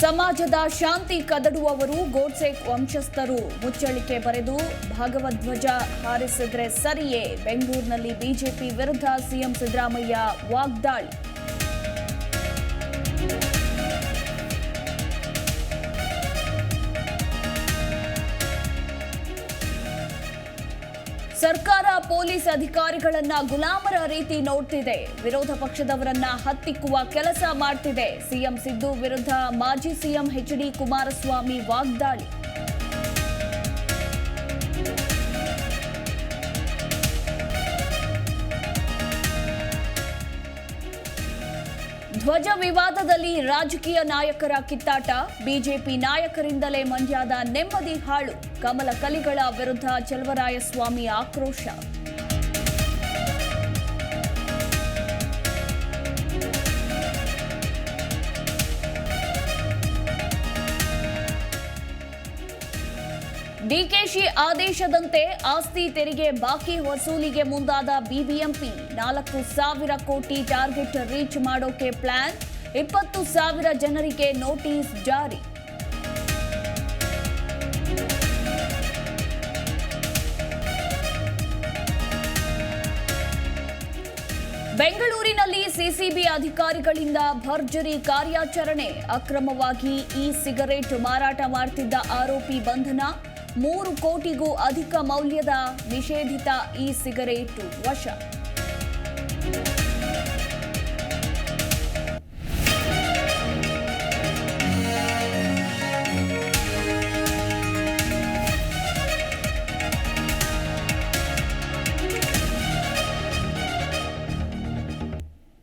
ಸಮಾಜದ ಶಾಂತಿ ಕದಡುವವರು ಗೋಡ್ಸೆ ವಂಶಸ್ಥರು. ಮುಚ್ಚಳಿಕೆ ಬರೆದು ಭಾಗವಧ್ವಜ ಹಾರಿಸಿದ್ರೆ ಸರಿಯೇ. ಬೆಂಗಳೂರಿನಲ್ಲಿ ಬಿಜೆಪಿ ವಿರುದ್ಧ ಸಿಎಂ ಸಿದ್ದರಾಮಯ್ಯ ವಾಗ್ದಾಳಿ. ಸರ್ಕಾರ ಪೊಲೀಸ್ ಅಧಿಕಾರಿಗಳನ್ನ ಗುಲಾಮರ ರೀತಿ ನೋಡ್ತಿದೆ. ವಿರೋಧ ಪಕ್ಷದವರನ್ನ ಹತ್ತಿಕ್ಕುವ ಕೆಲಸ ಮಾಡ್ತಿದೆ. ಸಿಎಂ ಸಿದ್ದು ವಿರುದ್ಧ ಮಾಜಿ ಸಿಎಂ ಎಚ್ ಡಿ ಕುಮಾರಸ್ವಾಮಿ ವಾಗ್ದಾಳಿ. ಧ್ವಜ ವಿವಾದದಲ್ಲಿ ರಾಜಕೀಯ ನಾಯಕರ ಕಿತ್ತಾಟ. ಬಿಜೆಪಿ ನಾಯಕರಿಂದಲೇ ಮಂಡ್ಯದ ನೆಮ್ಮದಿ ಹಾಳು. ಕಮಲ ಕಲಿಗಳ ವಿರುದ್ಧ ಚಲವರಾಯಸ್ವಾಮಿ ಆಕ್ರೋಶ. ಡಿಕೆಶಿ ಆದೇಶದಂತೆ ಆಸ್ತಿ ತೆರಿಗೆ ಬಾಕಿ ವಸೂಲಿಗೆ ಮುಂದಾದ ಬಿಬಿಎಂಪಿ. ನಾಲ್ಕು ಸಾವಿರ ಕೋಟಿ ಟಾರ್ಗೆಟ್ ರೀಚ್ ಮಾಡೋಕೆ ಪ್ಲಾನ್. ಇಪ್ಪತ್ತು ಸಾವಿರ ಜನರಿಗೆ ನೋಟಿಸ್ ಜಾರಿ. ಬೆಂಗಳೂರಿನಲ್ಲಿ ಸಿಸಿಬಿ ಅಧಿಕಾರಿಗಳಿಂದ ಭರ್ಜರಿ ಕಾರ್ಯಾಚರಣೆ. ಅಕ್ರಮವಾಗಿ ಇ ಸಿಗರೇಟ್ ಮಾರಾಟ ಮಾಡ್ತಿದ್ದ ಆರೋಪಿ ಬಂಧನ. ಮೂರು ಕೋಟಿಗೂ ಅಧಿಕ ಮೌಲ್ಯದ ನಿಷೇಧಿತ ಇ ಸಿಗರೇಟು ವಶ.